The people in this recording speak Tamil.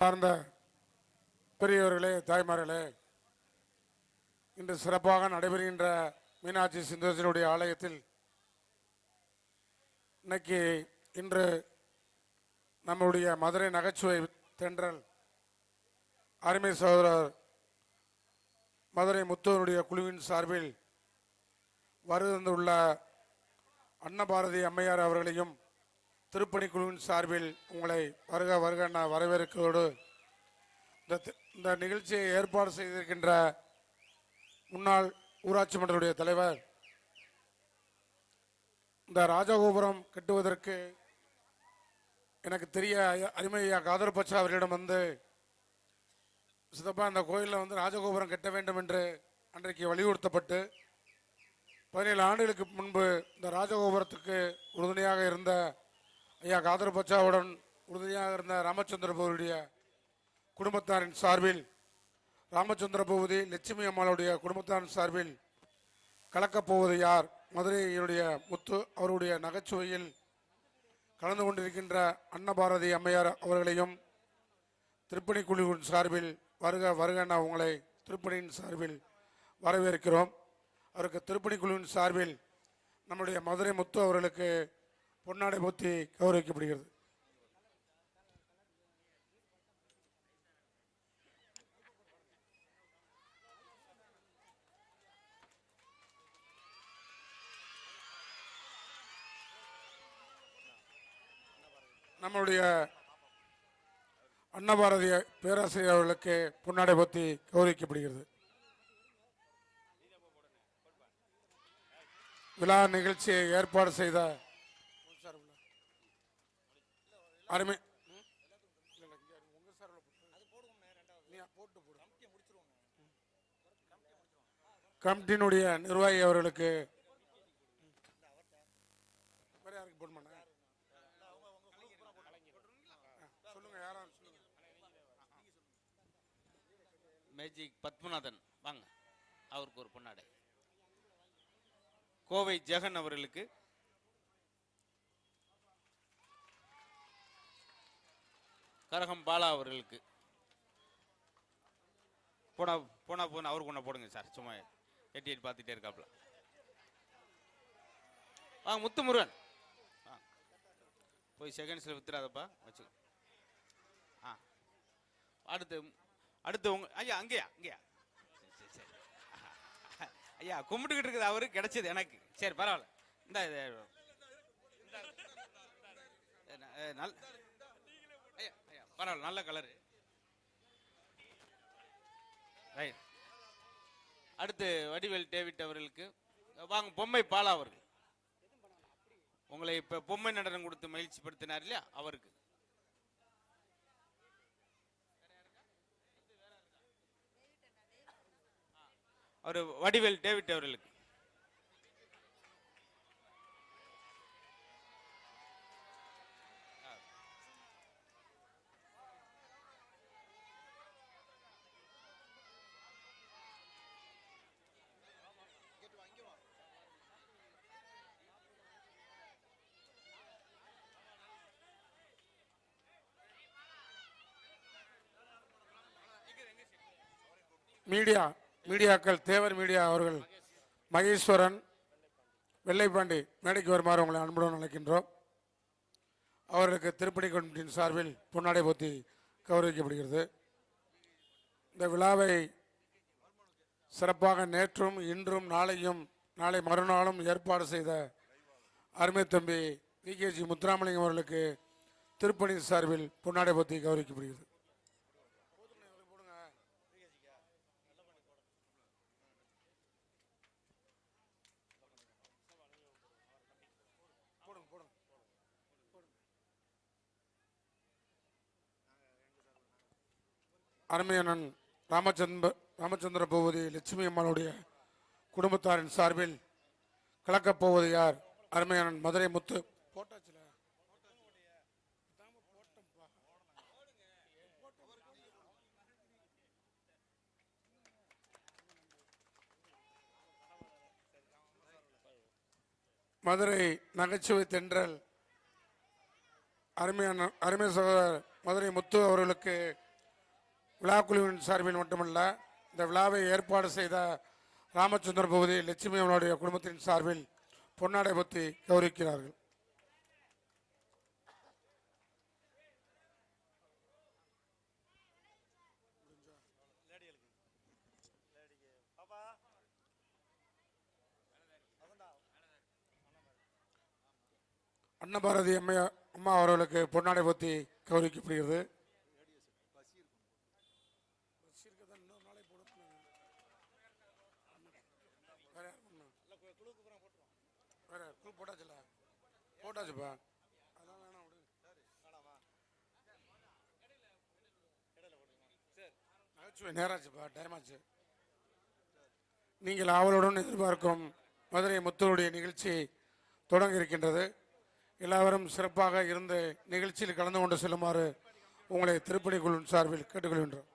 சார்ந்த பெரியவர்களே தாய்மார்களே இன்று சிறப்பாக நடைபெறுகின்ற மீனாட்சி சிந்தோசனுடைய ஆலயத்தில் இன்னைக்கு இன்று நம்முடைய மதுரை நகைச்சுவை தென்றல் அருமை சகோதரர் மதுரை முத்துவனுடைய குழுவின் சார்பில் வருந்துள்ள அன்னபாரதி அம்மையார் அவர்களையும் திருப்பணி குழுவின் சார்பில் உங்களை வருக வருக நான் வரவேற்கிறோடு இந்த இந்த நிகழ்ச்சியை ஏற்பாடு செய்திருக்கின்ற முன்னாள் ஊராட்சி மன்றத்துடைய தலைவர் இந்த ராஜகோபுரம் கட்டுவதற்கு எனக்கு தெரிய அருமையாக அருமை காதர் பச்சா அவர்களிடம் வந்து சித்தப்பா இந்த கோயிலில் வந்து ராஜகோபுரம் கட்ட வேண்டும் என்று அன்றைக்கு வலியுறுத்தப்பட்டு பதினேழு ஆண்டுகளுக்கு முன்பு இந்த ராஜகோபுரத்துக்கு உறுதுணையாக இருந்த ஐயா காதர் பச்சாவுடன் உறுதியாக இருந்த ராமச்சந்திர பகவதியுடைய குடும்பத்தாரின் சார்பில் ராமச்சந்திர பகவதி லட்சுமி அம்மாளுடைய குடும்பத்தாரின் சார்பில் கலக்கப் போவது யார்? மதுரையினுடைய முத்து அவருடைய நகைச்சுவையில் கலந்து கொண்டிருக்கின்ற அன்னபாரதி அம்மையார் அவர்களையும் திருப்பணி குழுவின் சார்பில் வருக வருக நான் உங்களை திருப்பணியின் சார்பில் வரவேற்கிறோம். அவருக்கு திருப்பணி குழுவின் சார்பில் நம்முடைய மதுரை முத்து அவர்களுக்கு பொன்னாடை போத்தி கௌரவிக்கப்படுகிறது. நம்மளுடைய அன்னபாரதிய பேராசிரியர் அவர்களுக்கு பொன்னாடை போத்தி கௌரவிக்கப்படுகிறது. விழா நிகழ்ச்சியை ஏற்பாடு செய்த அருமை. கமிட்டியினுடைய நிர்வாகி அவர்களுக்கு வேற யாருக்கு போன் பண்ண? சொல்லுங்க யாரும் சொல்லுங்க மேஜிக் பத்மநாதன். வாங்க. அவருக்கு ஒரு பொன்னாடை. கோவை ஜெகன் அவர்களுக்கு கரகம் பாலா அவர்களுக்கு. போனா போனா போன அவருக்கு ஒன்று போடுங்க சார். சும்மா எட்டி எட்டி பார்த்துட்டே இருக்காப்ல ஆ முத்துமுருகன். ஆ. போய் செகண்ட்ஸில் வித்துறாதப்பா வச்சு ஆ. அடுத்து அடுத்து உங்க ஐயா அங்கேயா அங்கேயா. சரி, சரி, ஐயா கும்பிட்டுக்கிட்டு இருக்குது அவரு கிடைச்சது எனக்கு. சரி பரவாயில்ல. இந்த நல்ல பரவாயில்ல நல்ல கலரு ரைட் அடுத்து வடிவேல் டேவிட் அவர்களுக்கு வாங்க பொம்மை பாலா அவர்கள். உங்களை இப்ப பொம்மை நடனம் கொடுத்து மகிழ்ச்சி படுத்தினார் இல்லையா? அவருக்கு. அவர் வடிவேல் டேவிட் அவர்களுக்கு. மீடியா மீடியாக்கள் தேவர் மீடியா அவர்கள் மகேஸ்வரன் வெள்ளைப்பாண்டி மேடைக்கு வருமாறு உங்களை அன்புடன் அழைக்கின்றோம். அவர்களுக்கு திருப்பணி கமிட்டியின் சார்பில் பொன்னாடை போத்தி கௌரவிக்கப்படுகிறது. இந்த விழாவை சிறப்பாக நேற்றும் இன்றும் நாளையும் நாளை மறுநாளும் ஏற்பாடு செய்த அருமை தம்பி விகேஜி முத்துராமலிங்கம் அவர்களுக்கு திருப்பணி சார்பில் பொன்னாடை போத்தி கௌரவிக்கப்படுகிறது. அருமையண்ணன் ராமச்சந்திர ராமச்சந்திர பூபதி லட்சுமி அம்மாளுடைய குடும்பத்தாரின் சார்பில் கலக்கப் போவது யார்? அருமையண்ணன் மதுரை முத்து. போட்டாச்சுல? மதுரை நகைச்சுவை தென்றல் அருமையான அருமை சகோதரர் மதுரை முத்து அவர்களுக்கு விழாக்குழுவின் சார்பில் மட்டுமல்ல இந்த விழாவை ஏற்பாடு செய்த ராமச்சந்திர பகுதி லட்சுமி அவனுடைய குடும்பத்தின் சார்பில் பொன்னாடை பற்றி கௌரவிக்கிறார்கள். அன்னபாரதி அம்மையா அம்மா அவர்களுக்கு பொன்னாடை பற்றி கௌரவிக்கப்படுகிறது. வேற குழு போட்டாச்சுல? போட்டாச்சுப்பா அதான் வேணாம் விடு. நகைச்சுவை நேராச்சுப்பா டைம் ஆச்சு. நீங்கள் ஆவலுடன் எதிர்பார்க்கும் மதுரை முத்தருடைய நிகழ்ச்சி தொடங்க இருக்கின்றது. எல்லாரும் சிறப்பாக இருந்து நிகழ்ச்சியில் கலந்து கொண்டு செல்லுமாறு உங்களை திருப்பணி குழு சார்பில் கேட்டுக்கொள்கின்றோம்.